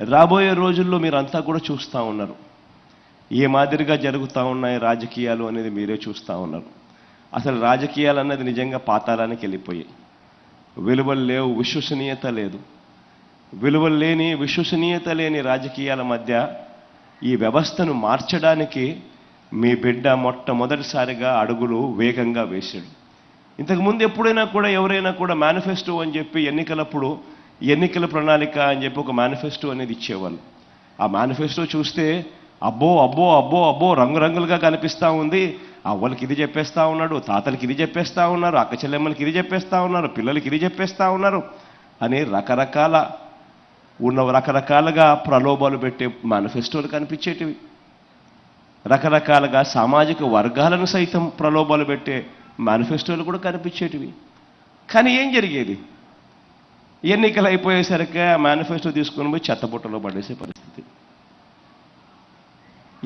రాబోయే రోజుల్లో మీరంతా కూడా చూస్తూ ఉన్నారు. ఏ మాదిరిగా జరుగుతూ ఉన్నాయి రాజకీయాలు అనేది మీరే చూస్తూ ఉన్నారు. అసలు రాజకీయాలు అన్నది నిజంగా పాతాళానికి వెళ్ళిపోయాయి. విలువలు లేవు విశ్వసనీయత లేదు. విలువలు లేని విశ్వసనీయత లేని రాజకీయాల మధ్య ఈ వ్యవస్థను మార్చడానికి మీ బిడ్డ మొట్టమొదటిసారిగా అడుగులు వేగంగా వేశాడు. ఇంతకుముందు ఎప్పుడైనా కూడా ఎవరైనా కూడా మేనిఫెస్టో అని చెప్పి ఎన్నికలప్పుడు ఎన్నికల ప్రణాళిక అని చెప్పి ఒక మేనిఫెస్టో అనేది ఇచ్చేవాళ్ళు. ఆ మేనిఫెస్టో చూస్తే అబ్బో అబ్బో అబ్బో అబ్బో రంగురంగులుగా కనిపిస్తూ ఉంది. అవ్వలకి ఇది చెప్పేస్తూ ఉన్నాడు తాతలకి ఇది చెప్పేస్తా ఉన్నారు అక్క చెల్లెమ్మలకి ఇది చెప్పేస్తూ ఉన్నారు పిల్లలకి ఇది చెప్పేస్తూ ఉన్నారు అని రకరకాల ఉన్న రకరకాలుగా ప్రలోభాలు పెట్టే మేనిఫెస్టోలు కనిపించేటివి. రకరకాలుగా సామాజిక వర్గాలను సైతం ప్రలోభాలు పెట్టే మేనిఫెస్టోలు కూడా కనిపించేటివి. కానీ ఏం జరిగేది? ఎన్నికలు అయిపోయేసరికి ఆ మేనిఫెస్టో తీసుకొని పోయి చెత్తబుట్టలో పడేసే పరిస్థితి.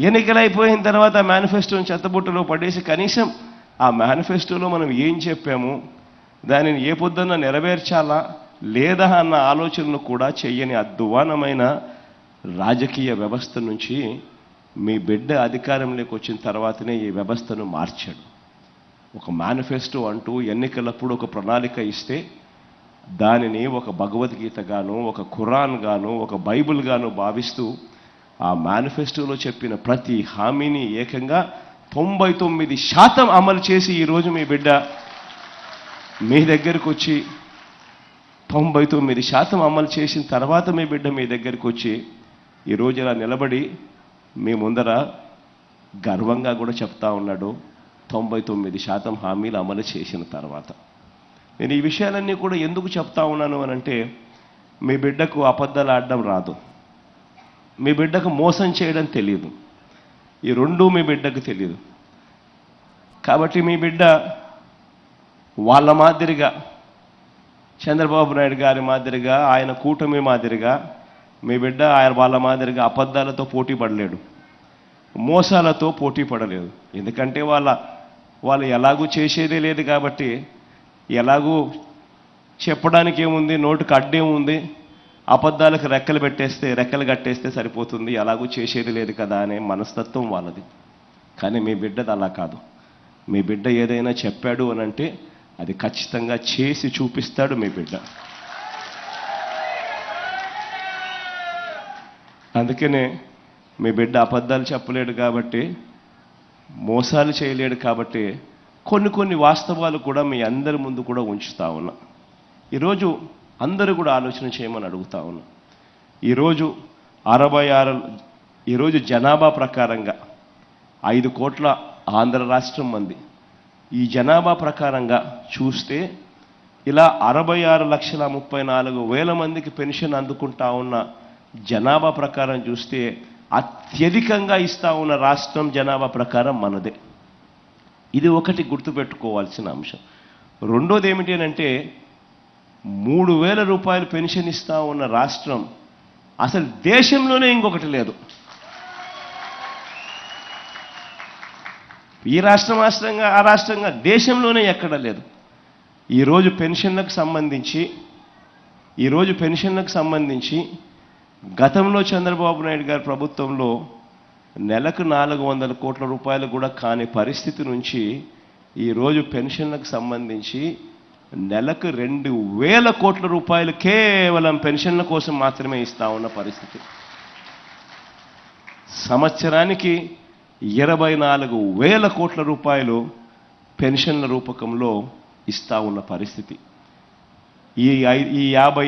ఎన్నికలు అయిపోయిన తర్వాత ఆ మేనిఫెస్టోని చెత్తబుట్టలో పడేసి కనీసం ఆ మేనిఫెస్టోలో మనం ఏం చెప్పాము? దానిని ఏ పొద్దున్న నెరవేర్చాలా? లేదా అన్న ఆలోచనలు కూడా చేయని అద్వానమైన రాజకీయ వ్యవస్థ నుంచి మీ బిడ్డ అధికారంలోకి వచ్చిన తర్వాతనే ఈ వ్యవస్థను మార్చాడు. ఒక మేనిఫెస్టో అంటూ ఎన్నికలప్పుడు ఒక ప్రణాళిక ఇస్తే దానిని ఒక భగవద్గీతగాను ఒక ఖురాన్ గాను ఒక బైబిల్ గాను భావిస్తూ ఆ మేనిఫెస్టోలో చెప్పిన ప్రతి హామీని ఏకంగా తొంభై తొమ్మిది శాతం అమలు చేసి ఈరోజు మీ బిడ్డ మీ దగ్గరకు వచ్చి తొంభై తొమ్మిది శాతం అమలు చేసిన తర్వాత మీ బిడ్డ మీ దగ్గరికి వచ్చి ఈరోజు ఇలా నిలబడి మీ ముందర గర్వంగా కూడా చెప్తా ఉన్నాడు. తొంభై తొమ్మిది శాతం హామీలు అమలు చేసిన తర్వాత. నేను ఈ విషయాలన్నీ కూడా ఎందుకు చెప్తా ఉన్నాను అని అంటే మీ బిడ్డకు అబద్ధాలు ఆడడం రాదు. మీ బిడ్డకు మోసం చేయడం తెలియదు. ఈ రెండు మీ బిడ్డకు తెలియదు. కాబట్టి మీ బిడ్డ వాళ్ళ మాదిరిగా చంద్రబాబు నాయుడు గారి మాదిరిగా ఆయన కూటమి మాదిరిగా మీ బిడ్డ ఆయన వాళ్ళ మాదిరిగా అబద్ధాలతో పోటీ పడలేడు. మోసాలతో పోటీ పడలేదు. ఎందుకంటే వాళ్ళ వాళ్ళు ఎలాగూ చేసేదే లేదు కాబట్టి ఎలాగూ చెప్పడానికి ఏముంది నోటుకు అడ్డేముంది అబద్ధాలకు రెక్కలు పెట్టేస్తే రెక్కలు కట్టేస్తే సరిపోతుంది ఎలాగూ చేసేది లేదు కదా అనే మనస్తత్వం వాళ్ళది. కానీ మీ బిడ్డది అలా కాదు. మీ బిడ్డ ఏదైనా చెప్పాడు అని అంటే అది ఖచ్చితంగా చేసి చూపిస్తాడు మీ బిడ్డ. అందుకనే మీ బిడ్డ అబద్ధాలు చెప్పలేడు కాబట్టి మోసాలు చేయలేడు కాబట్టి కొన్ని కొన్ని వాస్తవాలు కూడా మీ అందరి ముందు కూడా ఉంచుతా ఉన్నా. ఈరోజు అందరూ కూడా ఆలోచన చేయమని అడుగుతా ఉన్నా. ఈరోజు అరవై ఆరు ఈరోజు జనాభా ప్రకారంగా ఐదు కోట్ల ఆంధ్ర రాష్ట్రం మంది. ఈ జనాభా ప్రకారంగా చూస్తే ఇలా అరవై ఆరు లక్షల ముప్పై నాలుగు వేల మందికి పెన్షన్ అందుకుంటా ఉన్న జనాభా ప్రకారం చూస్తే అత్యధికంగా ఇస్తా ఉన్న రాష్ట్రం జనాభా ప్రకారం మనదే. ఇది ఒకటి గుర్తుపెట్టుకోవాల్సిన అంశం. రెండోది ఏమిటి అని అంటే మూడు వేల రూపాయలు పెన్షన్ ఇస్తా ఉన్న రాష్ట్రం అసలు దేశంలోనే ఇంకొకటి లేదు. ఈ రాష్ట్రం రాష్ట్రంగా ఆ రాష్ట్రంగా దేశంలోనే ఎక్కడ లేదు. ఈరోజు పెన్షన్లకు సంబంధించి ఈరోజు పెన్షన్లకు సంబంధించి గతంలో చంద్రబాబు నాయుడు గారి ప్రభుత్వంలో నెలకు నాలుగు వందల కోట్ల రూపాయలు కూడా కాని పరిస్థితి నుంచి ఈరోజు పెన్షన్లకు సంబంధించి నెలకు రెండు వేల కోట్ల రూపాయలు కేవలం పెన్షన్ల కోసం మాత్రమే ఇస్తా ఉన్న పరిస్థితి. సంవత్సరానికి ఇరవై నాలుగు వేల కోట్ల రూపాయలు పెన్షన్ల రూపకంలో ఇస్తా ఉన్న పరిస్థితి. ఈ ఈ యాభై